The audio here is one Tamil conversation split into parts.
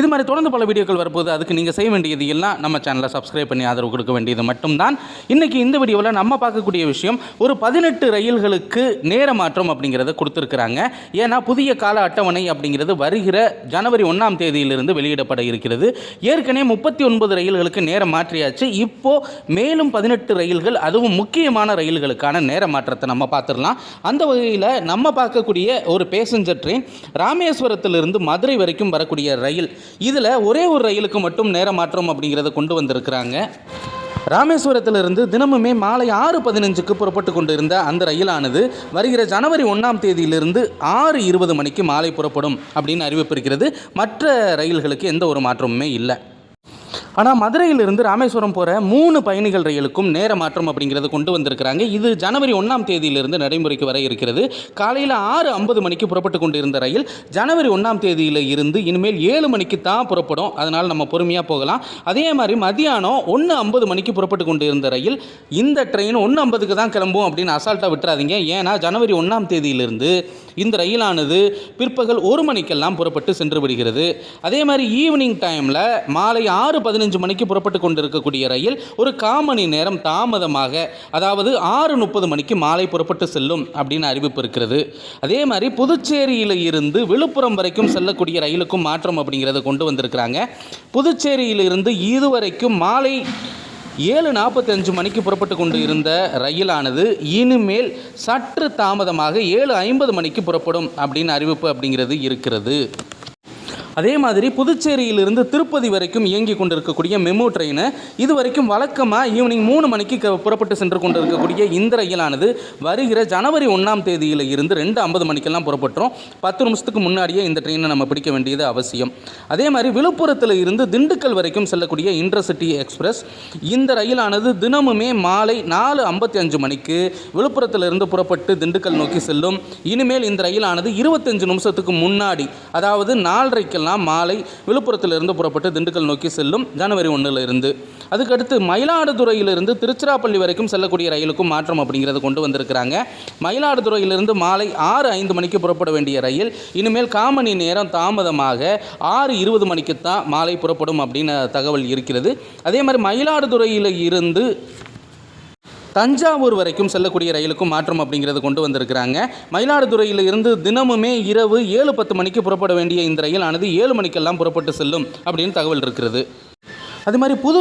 இது மாதிரி தொடர்ந்து பல வீடியோக்கள் வரும்போது அதுக்கு நீங்கள் செய்ய வேண்டியது எல்லாம் நம்ம சேனலை சப்ஸ்கிரைப் பண்ணி ஆதரவு கொடுக்க வேண்டியது மட்டும்தான். இன்றைக்கி இந்த வீடியோவில் நம்ம பார்க்கக்கூடிய விஷயம் ஒரு பதினெட்டு ரயில்களுக்கு நேர மாற்றம் அப்படிங்கிறத கொடுத்துருக்குறாங்க. ஏன்னா புதிய கால அட்டவணை அப்படிங்கிறது வருகிற ஜனவரி ஒன்றாம் தேதியிலிருந்து வெளியிடப்பட இருக்கிறது. ஏற்கனவே முப்பத்தி ஒன்பது ரயில்களுக்கு நேரம் மாற்றியாச்சு. இப்போ மேலும் பதினெட்டு ரயில்கள் அதுவும் முக்கியமான ரயில்களுக்கான நேர மாற்றத்தை நம்ம பார்த்துடலாம். அந்த வகையில் நம்ம பார்க்கக்கூடிய ஒரு பேசஞ்சர் ட்ரெயின் ராமேஸ்வரத்திலிருந்து மதுரை வரைக்கும் வரக்கூடிய ரயில் இதில் ஒரே ஒரு ரயிலுக்கு மட்டும் நேர மாற்றம் அப்படிங்கிறத கொண்டு வந்திருக்கிறாங்க. ராமேஸ்வரத்திலிருந்து தினமுமே மாலை ஆறு பதினஞ்சுக்கு புறப்பட்டு கொண்டிருந்த அந்த ரயிலானது வருகிற ஜனவரி ஒன்றாம் தேதியிலிருந்து ஆறு இருபது மணிக்கு மாலை புறப்படும் அப்படின்னு அறிவிப்பிருக்கிறது மற்ற ரயில்களுக்கு எந்த ஒரு மாற்றமுமே இல்லை. ஆனால் மதுரையிலிருந்து ராமேஸ்வரம் போகிற மூணு பயணிகள் ரயிலுக்கும் நேர மாற்றம் அப்படிங்கிறது கொண்டு வந்திருக்கிறாங்க. இது ஜனவரி ஒன்றாம் தேதியிலிருந்து நடைமுறைக்கு வர இருக்கிறது. காலையில் ஆறு ஐம்பது மணிக்கு புறப்பட்டு கொண்டிருந்த ரயில் ஜனவரி ஒன்றாம் தேதியில் இருந்து இனிமேல் ஏழு மணிக்கு தான் புறப்படும். அதனால் நம்ம பொறுமையாக போகலாம். அதே மாதிரி மதியானம் ஒன்று ஐம்பது மணிக்கு புறப்பட்டு கொண்டு இருந்த ரயில் இந்த ட்ரெயின் ஒன்று ஐம்பதுக்கு தான் கிளம்பும் அப்படின்னு அசால்ட்டாக விட்டுறாதீங்க. ஏன்னா ஜனவரி ஒன்றாம் தேதியிலிருந்து இந்த ரயிலானது பிற்பகல் ஒரு மணிக்கெல்லாம் புறப்பட்டு சென்று விடுகிறது. அதே மாதிரி ஈவினிங் டைமில் மாலை ஆறு பதினஞ்சு மணிக்கு புறப்பட்டு கொண்டிருக்கக்கூடிய ரயில் ஒரு காமணி நேரம் தாமதமாக அதாவது ஆறு முப்பது மணிக்கு மாலை புறப்பட்டு செல்லும் அப்படின்னு அறிவிப்பு இருக்கிறது. அதே மாதிரி புதுச்சேரியில் இருந்து விழுப்புரம் வரைக்கும் செல்லக்கூடிய ரயிலுக்கும் மாற்றம் அப்படிங்கிறத கொண்டு வந்திருக்கிறாங்க. புதுச்சேரியிலிருந்து இதுவரைக்கும் மாலை ஏழு நாற்பத்தஞ்சு மணிக்கு புறப்பட்டு கொண்டு இருந்த ரயிலானது இனிமேல் சற்று தாமதமாக ஏழு ஐம்பது மணிக்கு புறப்படும் அப்படின்னு அறிவிப்பு அப்படிங்கிறது இருக்கிறது. அதே மாதிரி புதுச்சேரியிலிருந்து திருப்பதி வரைக்கும் இயங்கி கொண்டிருக்கக்கூடிய மெமு ட்ரெயின் இது வரைக்கும் வழக்கமாக ஈவினிங் மூணு மணிக்கு புறப்பட்டு சென்று கொண்டிருக்கக்கூடிய இந்த ரயிலானது வருகிற ஜனவரி ஒன்றாம் தேதியில் இருந்து ரெண்டு ஐம்பது மணிக்கெல்லாம் புறப்பட்டுரும். பத்து நிமிஷத்துக்கு முன்னாடியே இந்த ட்ரெயினை நம்ம பிடிக்க வேண்டியது அவசியம். அதே மாதிரி விழுப்புரத்தில் இருந்து திண்டுக்கல் வரைக்கும் செல்லக்கூடிய இன்டர்சிட்டி எக்ஸ்பிரஸ் இந்த ரயிலானது தினமுமே மாலை நாலு ஐம்பத்தி அஞ்சு மணிக்கு விழுப்புரத்திலிருந்து புறப்பட்டு திண்டுக்கல் நோக்கி செல்லும். இனிமேல் இந்த ரயிலானது இருபத்தஞ்சு நிமிஷத்துக்கு முன்னாடி அதாவது நாலரைக்கெல்லாம் மாலை விழுப்புரத்திலிருந்து புறப்பட்டு திண்டுக்கல் நோக்கி செல்லும் ஜனவரி ஒன்றிலிருந்து அதுக்கடுத்து மயிலாடுதுறையிலிருந்து திருச்சிராப்பள்ளி வரைக்கும் செல்லக்கூடிய ரயிலுக்கும் மாற்றம் அப்படிங்கிறத கொண்டு வந்திருக்கிறாங்க. மயிலாடுதுறையிலிருந்து மாலை ஆறு ஐந்து மணிக்கு புறப்பட வேண்டிய ரயில் இனிமேல் காமணி நேரம் தாமதமாக ஆறு இருபது மணிக்கு தான் மாலை புறப்படும் அப்படின்னு தகவல் இருக்கிறது. அதே மாதிரி மயிலாடுதுறையில் இருந்து தஞ்சாவூர் வரைக்கும் செல்லக்கூடிய ரயிலுக்கும் மாற்றம் அப்படிங்கிறது கொண்டு வந்திருக்கிறாங்க. மயிலாடுதுறையில் இருந்து தினமுமே இரவு ஏழு பத்து மணிக்கு புறப்பட வேண்டிய இந்த ரயிலானது ஏழு மணிக்கெல்லாம் புறப்பட்டு செல்லும் அப்படின்னு தகவல் இருக்கிறது. அது மாதிரி புது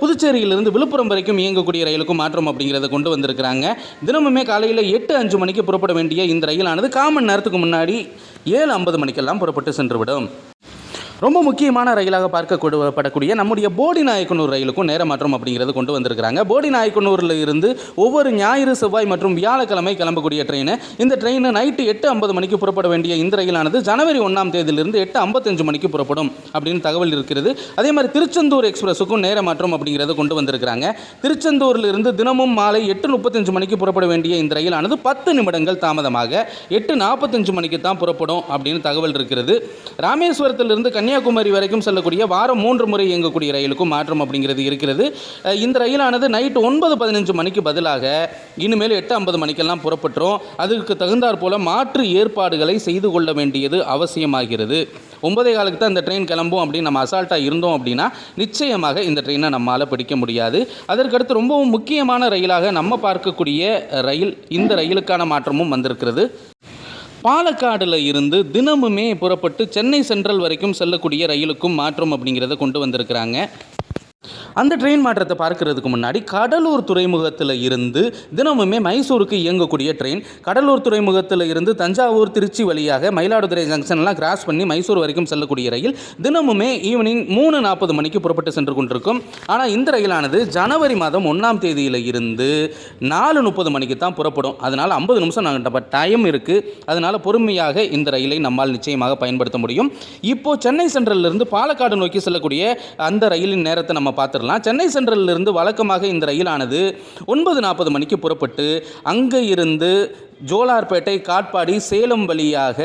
புதுச்சேரியிலிருந்து விழுப்புரம் வரைக்கும் இயங்கக்கூடிய ரயிலுக்கும் மாற்றம் அப்படிங்கிறத கொண்டு வந்திருக்கிறாங்க. தினமுமே காலையில் எட்டு அஞ்சு மணிக்கு புறப்பட வேண்டிய இந்த ரயிலானது காமன் நேரத்துக்கு முன்னாடி ஏழு ஐம்பது மணிக்கெல்லாம் புறப்பட்டு சென்றுவிடும். ரொம்ப முக்கியமான ரயிலாக பார்க்கப்படக்கூடிய நம்முடைய போடி நாயக்கனூர் ரயிலுக்கும் நேர மாற்றம் அப்படிங்கிறது கொண்டு வந்திருக்கிறாங்க. போடி நாயக்கனூரில் இருந்து ஒவ்வொரு ஞாயிறு செவ்வாய் மற்றும் வியாழக்கிழமை கிளம்பக்கூடிய ட்ரெயின் இந்த ட்ரெயின் நைட்டு எட்டு ஐம்பது மணிக்கு புறப்பட வேண்டிய இந்த ரயிலானது ஜனவரி ஒன்றாம் தேதியிலிருந்து எட்டு ஐம்பத்தஞ்சு மணிக்கு புறப்படும் அப்படின்னு தகவல் இருக்கிறது. அதே மாதிரி திருச்செந்தூர் எக்ஸ்பிரஸுக்கும் நேர மாற்றம் அப்படிங்கிறத கொண்டு வந்திருக்கிறாங்க. திருச்செந்தூரில் இருந்து தினமும் மாலை எட்டு முப்பத்தஞ்சு மணிக்கு புறப்பட வேண்டிய இந்த ரயிலானது பத்து நிமிடங்கள் தாமதமாக எட்டு நாற்பத்தஞ்சு மணிக்கு தான் புறப்படும் அப்படின்னு தகவல் இருக்கிறது. ராமேஸ்வரத்திலிருந்து கன்னியாகுமரி கன்னியாகுமரி வரைக்கும் செல்லக்கூடிய வாரம் மூன்று முறை இயங்கக்கூடிய ரயிலுக்கும் மாற்றம் அப்படிங்கிறது இருக்கிறது. இந்த ரயிலானது நைட்டு ஒன்பது பதினஞ்சு மணிக்கு பதிலாக இனிமேல் எட்டு ஐம்பது மணிக்கெல்லாம் புறப்பட்டுரும். அதுக்கு தகுந்தாற் போல மாற்று ஏற்பாடுகளை செய்து கொள்ள வேண்டியது அவசியமாகிறது. ஒன்பதே காலுக்கு தான் இந்த ட்ரெயின் கிளம்பும் அப்படின்னு நம்ம அசால்ட்டாக இருந்தோம் அப்படின்னா நிச்சயமாக இந்த ட்ரெயினை நம்மால் பிடிக்க முடியாது. அதற்கடுத்து ரொம்பவும் முக்கியமான ரயிலாக நம்ம பார்க்கக்கூடிய ரயில் இந்த ரயிலுக்கான மாற்றமும் வந்திருக்கிறது. பாலக்காடில் இருந்து தினமுமே புறப்பட்டு சென்னை சென்ட்ரல் வரைக்கும் செல்லக்கூடிய ரயிலுக்கும் மாற்றம் அப்படிங்கிறத கொண்டு வந்திருக்கிறாங்க. அந்த ட்ரெயின் மாற்றத்தை பார்க்கறதுக்கு முன்னாடி கடலூர் துறைமுகத்தில் இருந்து தினமுமே மைசூருக்கு இயங்கக்கூடிய ட்ரெயின் கடலூர் துறைமுகத்தில் இருந்து தஞ்சாவூர் திருச்சி வழியாக மயிலாடுதுறை ஜங்ஷன்லாம் கிராஸ் பண்ணி மைசூர் வரைக்கும் செல்லக்கூடிய ரயில் தினமுமே ஈவினிங் மூணு நாற்பது மணிக்கு புறப்பட்டு சென்று கொண்டிருக்கும். ஆனால் இந்த ரயிலானது ஜனவரி மாதம் ஒன்றாம் தேதியில் இருந்து நாலு முப்பது மணிக்கு தான் புறப்படும். அதனால் ஐம்பது நிமிஷம் நாங்கள் டைம் இருக்குது அதனால் பொறுமையாக இந்த ரயிலை நம்மால் நிச்சயமாக பயன்படுத்த முடியும். இப்போது சென்னை சென்ட்ரல்ல இருந்து பாலக்காடு நோக்கி செல்லக்கூடிய அந்த ரயிலின் நேரத்தை நம்ம பார்த்துடலாம். சென்னை சென்ட்ரல்ல இருந்து வழக்கமாக இந்த ரயிலானது ஒன்பது நாற்பது மணிக்கு புறப்பட்டு அங்கே இருந்து ஜோலார்பேட்டை காட்பாடி சேலம் வழியாக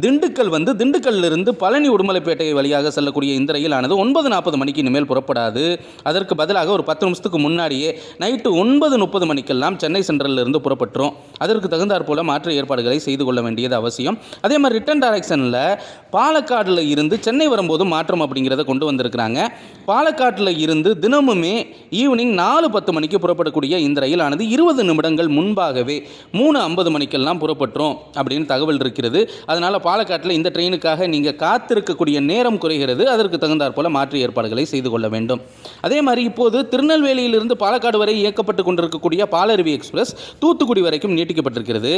திண்டுக்கல் வந்து திண்டுக்கல்லிருந்து பழனி உடுமலைப்பேட்டை வழியாக செல்லக்கூடிய இந்த ரயிலானது ஒன்பது நாற்பது மணிக்கு இனிமேல் புறப்படாது. அதற்கு பதிலாக ஒரு பத்து நிமிஷத்துக்கு முன்னாடியே நைட்டு ஒன்பது முப்பது மணிக்கெல்லாம் சென்னை சென்ட்ரல்ல இருந்து புறப்பட்டுரும். அதற்கு தகுந்தாற் போல மாற்று ஏற்பாடுகளை செய்து கொள்ள வேண்டியது அவசியம். அதே மாதிரி ரிட்டன் டைரக்ஷனில் பாலக்காடில் இருந்து சென்னை வரும்போது மாற்றம் அப்படிங்கிறத கொண்டு வந்திருக்கிறாங்க. பாலக்காட்டில் இருந்து தினமுமே ஈவினிங் நாலு பத்து மணிக்கு புறப்படக்கூடிய இந்த ரயிலானது இருபது நிமிடங்கள் முன்பாகவே மூணு ஐம்பது மணிக்கெல்லாம் புறப்பட்டுரும் அப்படின்னு தகவல் இருக்கிறது. அதனால் பாலக்காட்டில் இந்த ட்ரெயினுக்காக நீங்கள் காத்திருக்கக்கூடிய நேரம் குறைகிறது. அதற்கு தகுந்தாற் போல மாற்று ஏற்பாடுகளை செய்து கொள்ள வேண்டும். அதே மாதிரி இப்போது திருநெல்வேலியிலிருந்து பாலக்காடு வரை இயக்கப்பட்டு கொண்டிருக்கக்கூடிய பாலருவி எக்ஸ்பிரஸ் தூத்துக்குடி வரைக்கும் நீட்டிக்கப்பட்டிருக்கிறது.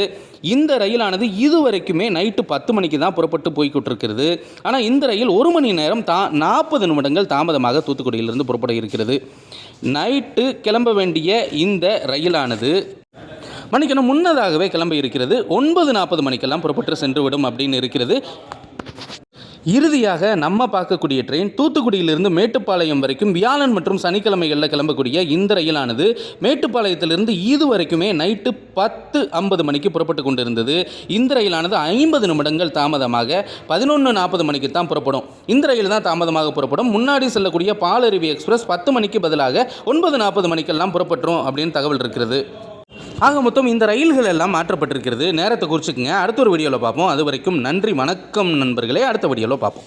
இந்த ரயிலானது இதுவரைக்குமே நைட்டு பத்து மணிக்கு தான் புறப்பட்டு போய்கிட்டிருக்கிறது ஆனால் இந்த ரயில் ஒரு மணி நேரம் தா நாற்பது நிமிடங்கள் தாமதமாக தூத்துக்குடியிலிருந்து புறப்பட இருக்கிறது. நைட்டு கிளம்ப வேண்டிய இந்த ரயிலானது மணிக்கணும் முன்னதாகவே கிளம்பி இருக்கிறது. ஒன்பது நாற்பது மணிக்கெல்லாம் புறப்பட்டு சென்றுவிடும் அப்படின்னு இருக்கிறது. இறுதியாக நம்ம பார்க்கக்கூடிய ட்ரெயின் தூத்துக்குடியிலிருந்து மேட்டுப்பாளையம் வரைக்கும் வியாழன் மற்றும் சனிக்கிழமைகளில் கிளம்பக்கூடிய இந்த ரயிலானது மேட்டுப்பாளையத்திலிருந்து இது வரைக்குமே நைட்டு பத்து ஐம்பது மணிக்கு புறப்பட்டு கொண்டிருந்தது. இந்த ரயிலானது ஐம்பது நிமிடங்கள் தாமதமாக பதினொன்று நாற்பது மணிக்கு தான் புறப்படும். இந்த ரயில் தான் தாமதமாக புறப்படும். முன்னாடி செல்லக்கூடிய பாலருவி எக்ஸ்பிரஸ் பத்து மணிக்கு பதிலாக ஒன்பது நாற்பது மணிக்கெல்லாம் புறப்பட்டுரும் அப்படின்னு தகவல் இருக்கிறது. ஆக மொத்தம் இந்த ரயில்கள் எல்லாம் மாற்றப்பட்டிருக்கிறது. நேரத்தை குறிச்சுக்குங்க. அடுத்த ஒரு வீடியோவில் பார்ப்போம். அது வரைக்கும் நன்றி வணக்கம் நண்பர்களே. அடுத்த வீடியோவில் பார்ப்போம்.